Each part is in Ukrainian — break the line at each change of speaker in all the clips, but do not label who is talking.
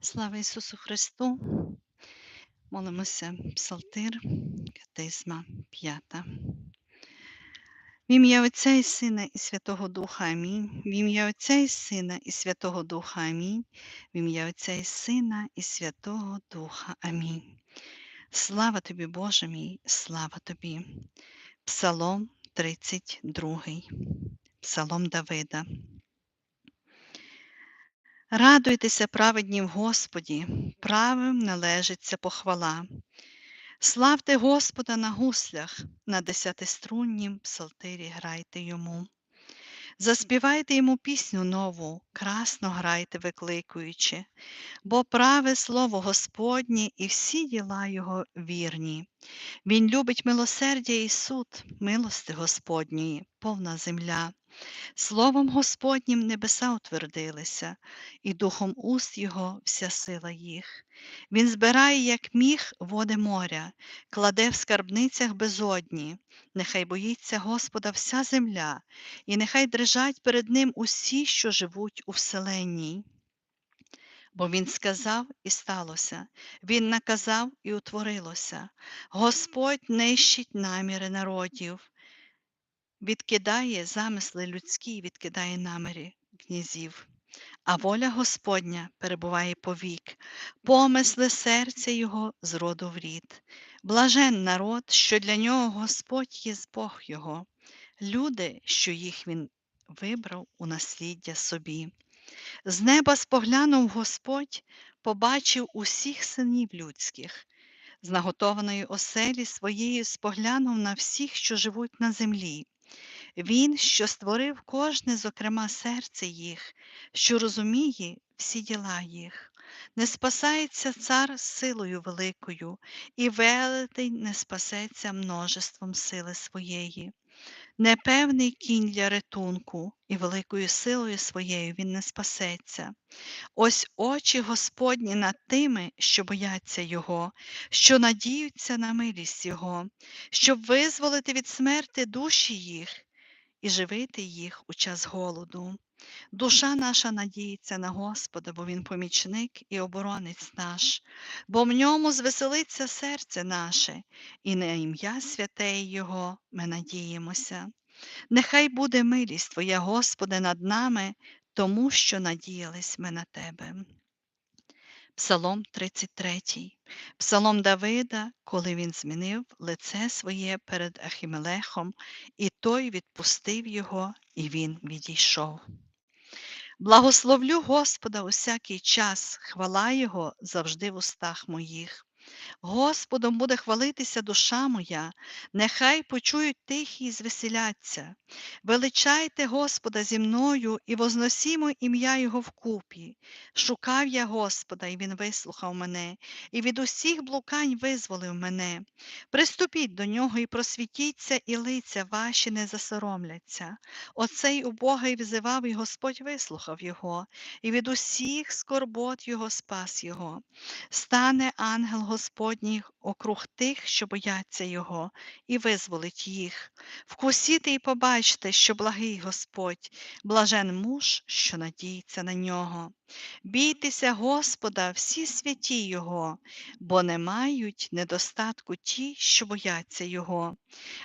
Слава Ісусу Христу! Молимося Псалтир, Катизма 5. В ім'я Отця і Сина і Святого Духа Амінь. В ім'я Отця і Сина і Святого Духа Амінь. В ім'я Отця і Сина і Святого Духа Амінь. Слава тобі, Боже мій, слава тобі. Псалом 32. Псалом Давида. Радуйтеся, праведні в Господі, правим належиться похвала. Славте Господа на гуслях, на десятиструннім псалтирі грайте йому. Заспівайте йому пісню нову, красно грайте, викликуючи, бо праве слово Господнє і всі діла Його вірні. Він любить милосердя і суд, милости Господньої, повна земля. Словом Господнім небеса утвердилися, і духом уст Його вся сила їх. Він збирає, як міг, води моря, кладе в скарбницях безодні, нехай боїться Господа вся земля, і нехай дрижать перед Ним усі, що живуть у вселенній. Бо він сказав і сталося, він наказав і утворилося. Господь нищить наміри народів, відкидає замисли людські, відкидає наміри князів. А воля Господня перебуває повік, помисли серця Його з роду в рід. Блажен народ, що для нього Господь є Бог Його, люди, що їх Він вибрав у насліддя собі. З неба споглянув Господь, побачив усіх синів людських, з наготованої оселі своєї споглянув на всіх, що живуть на землі. Він, що створив кожне, зокрема, серце їх, що розуміє всі діла їх. Не спасається цар силою великою, і велетень не спасеться множеством сили своєї. Непевний кінь для ретунку, і великою силою своєю він не спасеться. Ось очі Господні над тими, що бояться Його, що надіються на милість Його, щоб визволити від смерти душі їх і живити їх у час голоду. Душа наша надіється на Господа, бо Він помічник і оборонець наш, бо в ньому звеселиться серце наше, і на ім'я святе Його ми надіємося. Нехай буде милість Твоя, Господи, над нами, тому що надіялись ми на Тебе. Псалом 33, Псалом Давида, коли він змінив лице своє перед Ахімелехом, і той відпустив його, і він відійшов. Благословлю Господа усякий час, хвала Його завжди в устах моїх. Господом буде хвалитися душа моя, нехай почують тихі і звеселяться. Величайте Господа зі мною і возносімо ім'я Його вкупі. Шукав я Господа, і Він вислухав мене, і від усіх блукань визволив мене. Приступіть до нього і просвітіться, і лиця ваші не засоромляться. Оцей убогий взивав, і Господь вислухав його, і від усіх скорбот його спас його. Стане ангел Господній округ тих, що бояться Його, і визволить їх. Вкусіте і побачте, що благий Господь, блажен муж, що надіється на нього. Бійтеся Господа, всі святі Його, бо не мають недостатку ті, що бояться Його.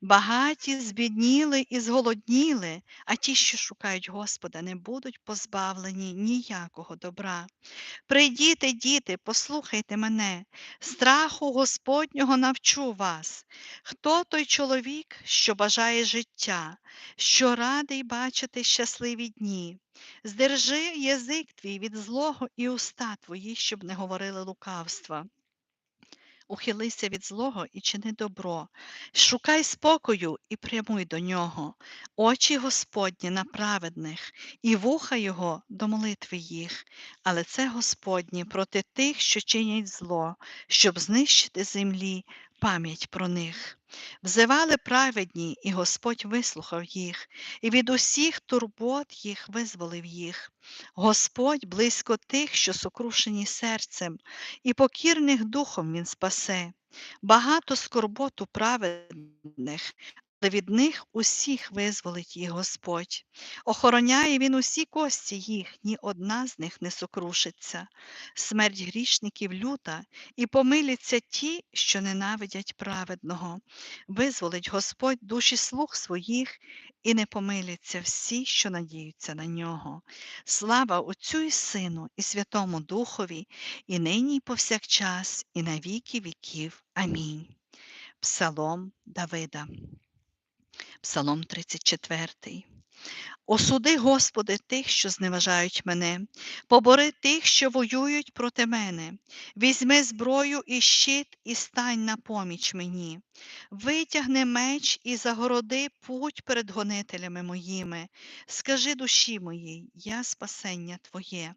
Багаті збідніли і зголодніли, а ті, що шукають Господа, не будуть позбавлені ніякого добра. Прийдіте, діти, послухайте мене, страху Господнього навчу вас. Хто той чоловік, що бажає життя, що радий бачити щасливі дні? Здержи язик твій від злого і уста твої, щоб не говорили лукавства. Ухилися від злого і чини добро, шукай спокою і прямуй до нього, очі Господні на праведних, і вуха Його до молитви їх, але це Господнє проти тих, що чинять зло, щоб знищити землі пам'ять про них. Взивали праведні, і Господь вислухав їх, і від усіх турбот їх визволив їх. Господь близько тих, що сокрушені серцем, і покірних духом Він спасе. Багато скорботу праведних, від них усіх визволить їх Господь. Охороняє він усі кості їх, ні одна з них не сокрушиться. Смерть грішників люта, і помиляться ті, що ненавидять праведного. Визволить Господь душі слуг своїх, і не помиляться всі, що надіються на нього. Слава Отцю і Сину, і Святому Духові, і нині, і повсякчас, і на віки віків. Амінь. Псалом Давида. Псалом 34. Осуди, Господи, тих, що зневажають мене, побори тих, що воюють проти мене. Візьми зброю і щит, і стань на поміч мені. Витягни меч і загороди путь перед гонителями моїми. Скажи душі моїй, я спасення Твоє.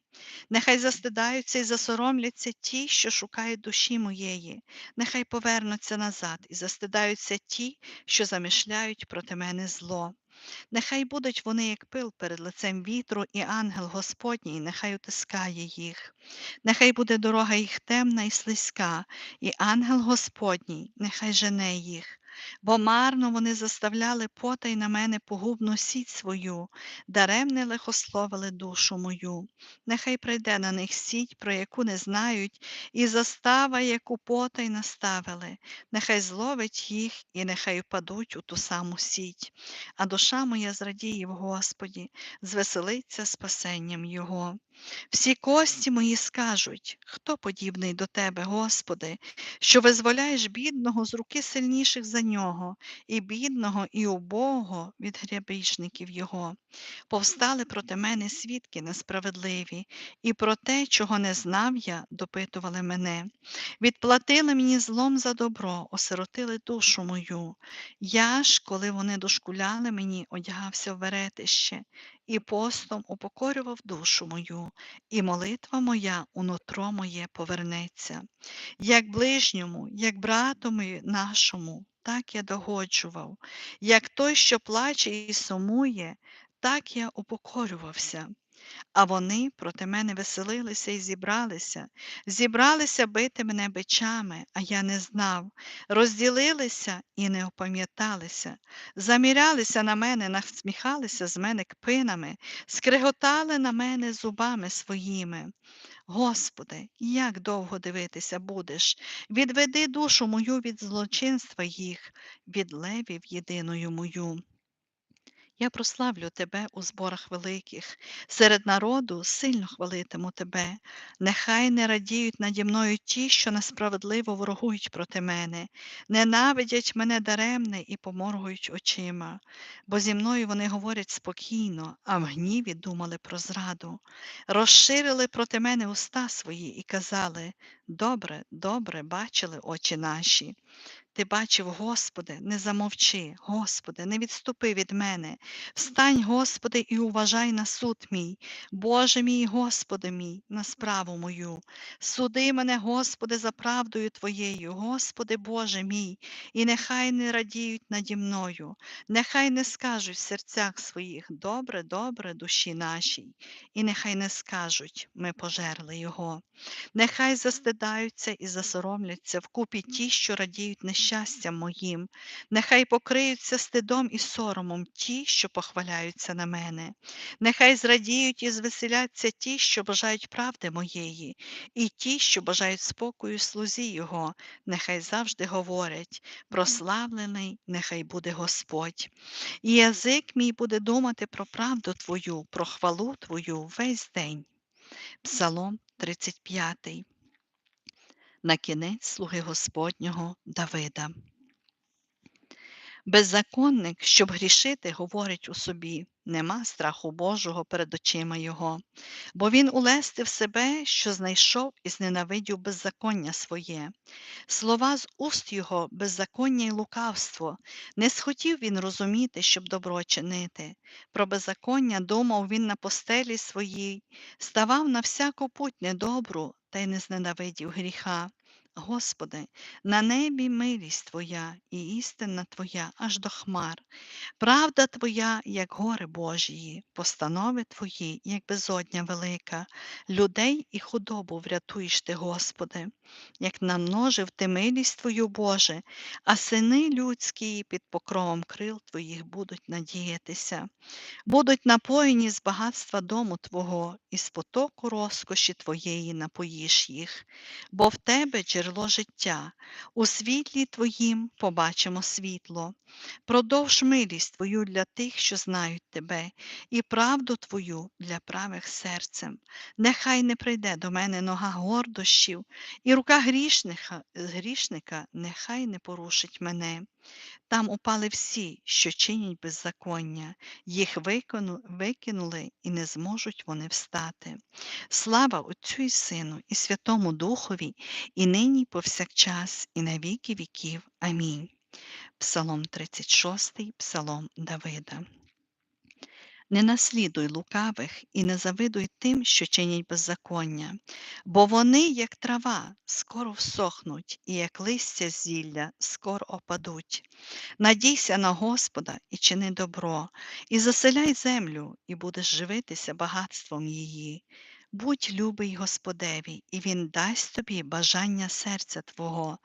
Нехай застидаються і засоромляться ті, що шукають душі моєї, нехай повернуться назад і застидаються ті, що замишляють проти мене зло. Нехай будуть вони, як пил перед лицем вітру, і ангел Господній нехай утискає їх. Нехай буде дорога їх темна і слизька, і ангел Господній нехай жене їх. Бо марно вони заставляли потай на мене погубну сіть свою, даремне лихословили душу мою. Нехай прийде на них сіть, про яку не знають, і застава, яку потай наставили, нехай зловить їх, і нехай впадуть у ту саму сіть. А душа моя зрадіє в Господі, звеселиться спасенням Його. Всі кості мої скажуть, хто подібний до тебе, Господи, що визволяєш бідного з руки сильніших за нього, і бідного, і убого від грябіжників його. Повстали проти мене свідки несправедливі, і про те, чого не знав я, допитували мене. Відплатили мені злом за добро, осиротили душу мою. Я ж, коли вони дошкуляли мені, одягався в веретище, і постом упокорював душу мою, і молитва моя у нутро моє повернеться. Як ближньому, як братому нашому, так я догоджував, як той, що плаче і сумує, так я упокорювався. А вони проти мене веселилися і зібралися, зібралися бити мене бичами, а я не знав, розділилися і не опам'яталися, замірялися на мене, насміхалися з мене кпинами, скриготали на мене зубами своїми. Господи, як довго дивитися будеш? Відведи душу мою від злочинства їх, від левів єдиною мою. Я прославлю тебе у зборах великих, серед народу сильно хвалитиму тебе. Нехай не радіють наді мною ті, що несправедливо ворогують проти мене, ненавидять мене даремне і поморгують очима, бо зі мною вони говорять спокійно, а в гніві думали про зраду. Розширили проти мене уста свої і казали Добре, добре, бачили очі наші. Ти бачив, Господи, не замовчи, Господи, не відступи від мене. Встань, Господи, і уважай на суд мій, Боже мій, Господи мій, на справу мою. Суди мене, Господи, за правдою Твоєю, Господи Боже мій, і нехай не радіють наді мною, нехай не скажуть в серцях своїх добре, добре душі нашій, і нехай не скажуть ми пожерли Його. Нехай застидаються і засоромляться вкупі ті, що радіють нещастям моїм, нехай покриються стидом і соромом ті, що похваляються на мене, нехай зрадіють і звеселяться ті, що бажають правди моєї, і ті, що бажають спокою слузі Його, нехай завжди говорять прославлений, нехай буде Господь. І язик мій буде думати про правду Твою, про хвалу Твою весь день. Псалом 35. На кінець слуги Господнього Давида. Беззаконник, щоб грішити, говорить у собі нема страху Божого перед очима його, бо він улестив себе, що знайшов і зненавидів беззаконня своє. Слова з уст його, беззаконня й лукавство, не схотів він розуміти, щоб добро чинити. Про беззаконня думав він на постелі своїй, ставав на всяку путь недобру та й не зненавидів гріха. Господи, на небі милість Твоя і істина Твоя аж до хмар. Правда Твоя, як гори Божії, постанови Твої, як безодня велика, людей і худобу врятуєш Ти, Господи, як намножив Ти милість Твою, Боже, а сини людські під покровом крил Твоїх будуть надіятися, будуть напоєні з багатства дому Твого, і з потоку розкоші Твоєї напоїш їх, бо в Тебе джерело життя, у світлі Твоїм побачимо світло. Продовж милість Твою для тих, що знають Тебе, і правду Твою для правих серцем. Нехай не прийде до мене нога гордощів, і рука грішника, грішника нехай не порушить мене. Там упали всі, що чинять беззаконня, їх викинули і не зможуть вони встати. Слава Отцю і Сину, і Святому Духові, і нині, і повсякчас, і на віки віків. Амінь. Псалом 36, Псалом Давида. Не наслідуй лукавих і не завидуй тим, що чинять беззаконня, бо вони, як трава, скоро всохнуть, і як листя зілля, скоро опадуть. Надійся на Господа і чини добро, і заселяй землю, і будеш живитися багатством її. Будь любий Господеві, і Він дасть тобі бажання серця Твого.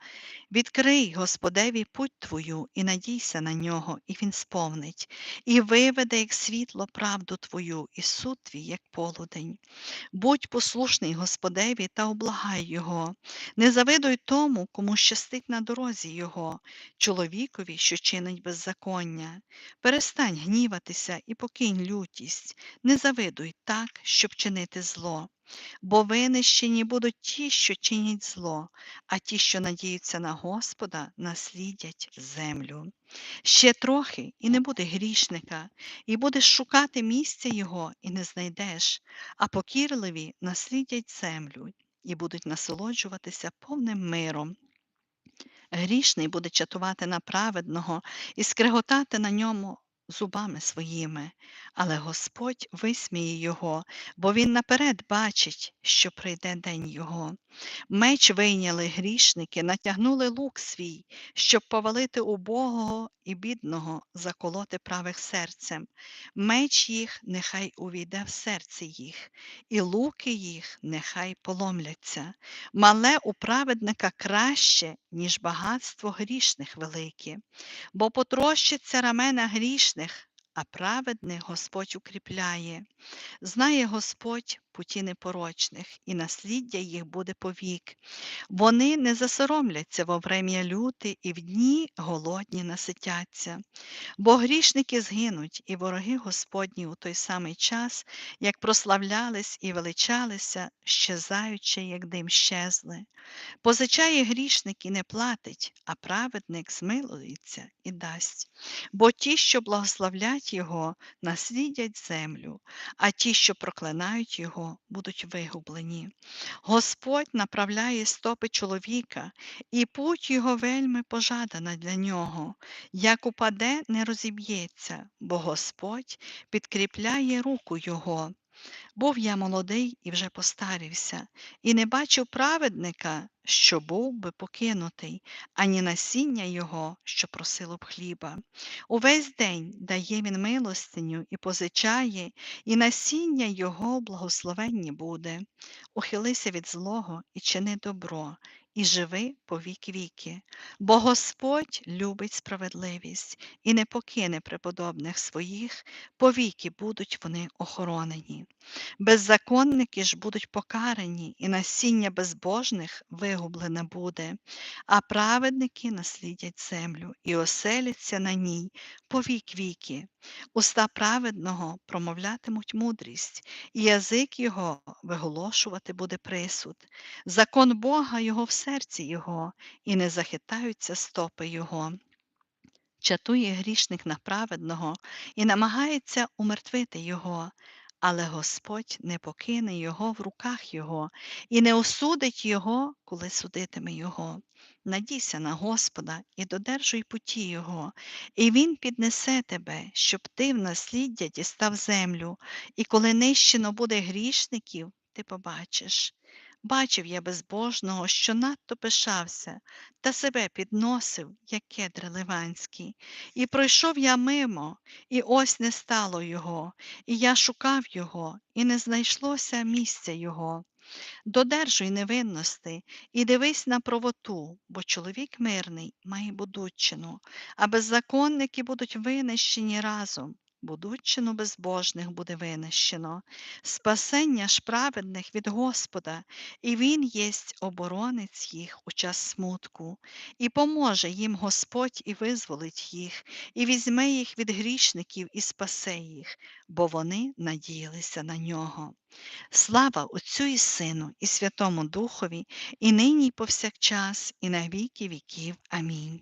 Відкрий Господеві путь Твою і надійся на нього, і Він сповнить, і виведе, як світло, правду Твою, і суд твій, як полудень. Будь послушний Господеві та облагай Його, не завидуй тому, кому щастить на дорозі Його, чоловікові, що чинить беззаконня. Перестань гніватися і покинь лютість, не завидуй так, щоб чинити зло. Бо винищені будуть ті, що чинять зло, а ті, що надіються на Господа, наслідять землю. Ще трохи, і не буде грішника, і будеш шукати місця його, і не знайдеш, а покірливі наслідять землю і будуть насолоджуватися повним миром. Грішний буде чатувати на праведного і скреготати на ньому зубами своїми, але Господь висміє його, бо він наперед бачить, що прийде день його. Меч вийняли грішники, натягнули лук свій, щоб повалити убогого і бідного, заколоти правих серцем. Меч їх нехай увійде в серце їх, і луки їх нехай поломляться. Мале у праведника краще, ніж багатство грішних велике, бо потрощиться рамена грішних, а праведних Господь укріпляє. Знає Господь путі непорочних, і насліддя їх буде повік. Вони не засоромляться во врем'я люти, і в дні голодні наситяться. Бо грішники згинуть, і вороги Господні у той самий час, як прославлялись і величалися, щезаючи, як дим щезли. Позичає грішник і не платить, а праведник змилується і дасть. Бо ті, що благословлять Його, наслідять землю, а ті, що проклинають Його, будуть вигублені. Господь направляє стопи чоловіка, і путь його вельми пожадана для нього. Як упаде, не розіб'ється, бо Господь підкріпляє руку його. Був я молодий і вже постарівся, і не бачив праведника, що був би покинутий, ані насіння його, що просило б хліба. Увесь день дає він милостиню і позичає, і насіння його благословенні буде. Ухилися від злого і чини добро, і живи по вік віки, бо Господь любить справедливість і не покине преподобних своїх, повіки будуть вони охоронені. Беззаконники ж будуть покарані, і насіння безбожних вигублене буде, а праведники наслідять землю і оселяться на ній по вік віки. Уста праведного промовлятимуть мудрість, і язик його виголошувати буде присуд. Закон Бога його в серці його, і не захитаються стопи його. Чатує грішник на праведного і намагається умертвити його, але Господь не покине його в руках його і не осудить його, коли судитиме його. Надійся на Господа і додержуй путі Його, і Він піднесе тебе, щоб ти в насліддя дістав землю, і коли нищено буде грішників, ти побачиш. Бачив я безбожного, що надто пишався, та себе підносив, як кедр ливанський. І пройшов я мимо, і ось не стало його, і я шукав його, і не знайшлося місця його. Додержуй невинності і дивись на правоту, бо чоловік мирний має будучину, а беззаконники будуть винищені разом. Будучину безбожних буде винищено, спасення ж праведних від Господа, і Він єсть оборонець їх у час смутку, і поможе їм Господь і визволить їх, і візьме їх від грішників і спасе їх, бо вони надіялися на нього. Слава Отцю і Сину, і Святому Духові, і нині, і повсякчас, і на віки віків. Амінь.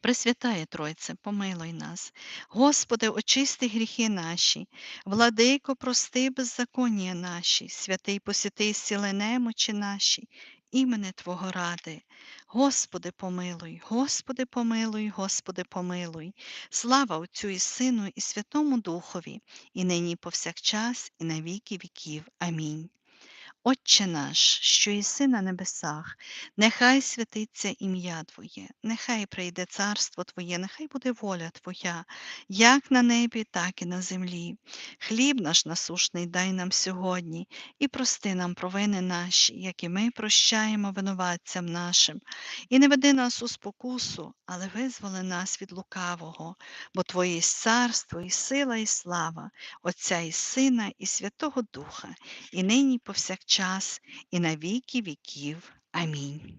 Пресвятає Тройце, помилуй нас. Господи, очисти гріхи наші, владико, прости беззаконня наші, святий посіти сіли немочі наші, імене Твого ради. Господи, помилуй, Господи, помилуй, Господи, помилуй. Слава Отцю і Сину, і Святому Духові, і нині, і повсякчас, і на віки віків. Амінь. Отче наш, що єси на небесах, нехай святиться ім'я Твоє, нехай прийде царство Твоє, нехай буде воля Твоя, як на небі, так і на землі. Хліб наш насушний дай нам сьогодні і прости нам провини наші, як і ми прощаємо винуватцям нашим, і не веди нас у спокусу, але визволи нас від лукавого, бо Твоє є царство, і сила, і слава, Отця і Сина, і Святого Духа, і нині, і повсякчас, і на віки віків. Амінь.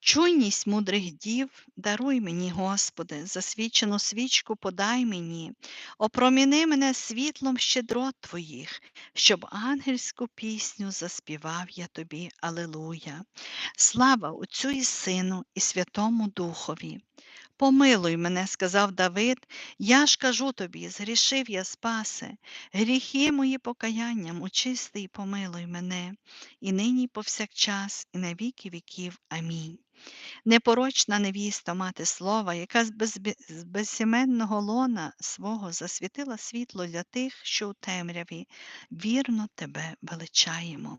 Чуйність мудрих дів, даруй мені, Господи, засвічену свічку подай мені, опроміни мене світлом щедрот Твоїх, щоб ангельську пісню заспівав я тобі, Алилуя. Слава Отцю і Сину, і Святому Духові. Помилуй мене, сказав Давид, я ж кажу тобі, згрішив я спасе, гріхи мої покаянням, очисти і помилуй мене, і нині, і повсякчас, і на віки віків. Амінь. Непорочна невіста мати слова, яка з, безбі... з безсіменного лона свого засвітила світло для тих, що у темряві, вірно тебе величаємо.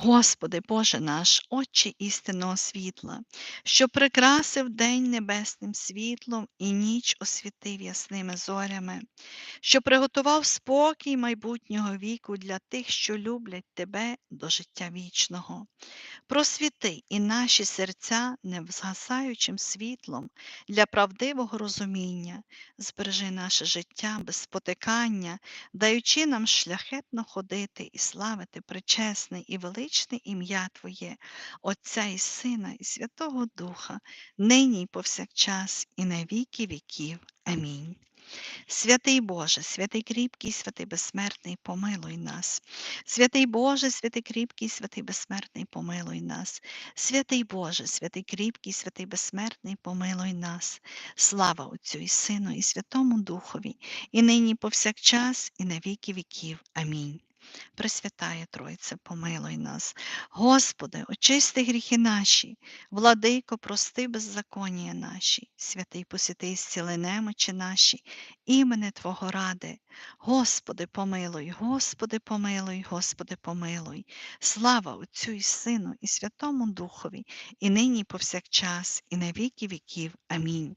Господи, Боже наш, Отче істинного світла, що прикрасив день небесним світлом і ніч освітив ясними зорями, що приготував спокій майбутнього віку для тих, що люблять Тебе до життя вічного. Просвіти і наші серця невзгасаючим світлом для правдивого розуміння, збережи наше життя без спотикання, даючи нам шляхетно ходити і славити причесне і величне ім'я Твоє, Отця і Сина, і Святого Духа, нині й повсякчас, і на віки віків. Амінь. Святий Боже, святий кріпкий, святий безсмертний, помилуй нас. Святий Боже, святий кріпкий, святий безсмертний, помилуй нас. Святий Боже, святий кріпкий, святий безсмертний, помилуй нас. Слава Отцю і Сину, і Святому Духові, і нині, і повсякчас, і на віки віків. Амінь. Пресвятає Тройце, помилуй нас. Господи, очисти гріхи наші, владико, прости беззаконія наші, святий посвяти, зціли немочі наші, імени Твого ради. Господи, помилуй, Господи, помилуй, Господи, помилуй. Слава Отцю і Сину, і Святому Духові, і нині, і повсякчас, і на віки віків. Амінь.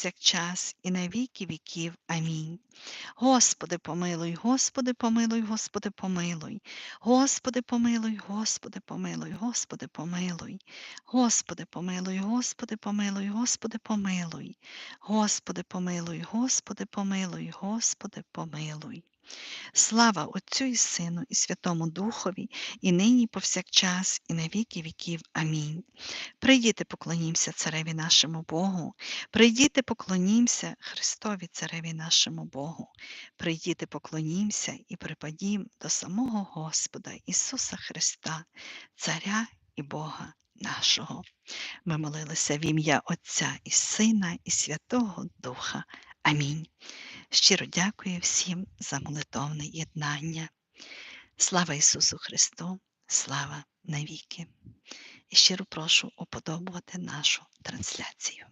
повсякчас, і на віки віків. Амінь. Господи, помилуй, Господи, помилуй, Господи, помилуй. Господи, помилуй, Господи, помилуй, Господи, помилуй. Господи, помилуй, Господи, помилуй, Господи, помилуй. Господи, помилуй, Господи, помилуй, Господи, помилуй. Слава Отцю і Сину, і Святому Духові, і нині, і повсякчас, і на віки віків. Амінь. Прийдіте, поклонімся Цареві нашому Богу, прийдіте, поклонімся Христові Цареві нашому Богу, прийдіте, поклонімся і припадім до самого Господа Ісуса Христа, Царя і Бога нашого. Ми молилися в ім'я Отця і Сина, і Святого Духа. Амінь. Щиро дякую всім за молитовне єднання. Слава Ісусу Христу, слава навіки! І щиро прошу уподобувати нашу трансляцію.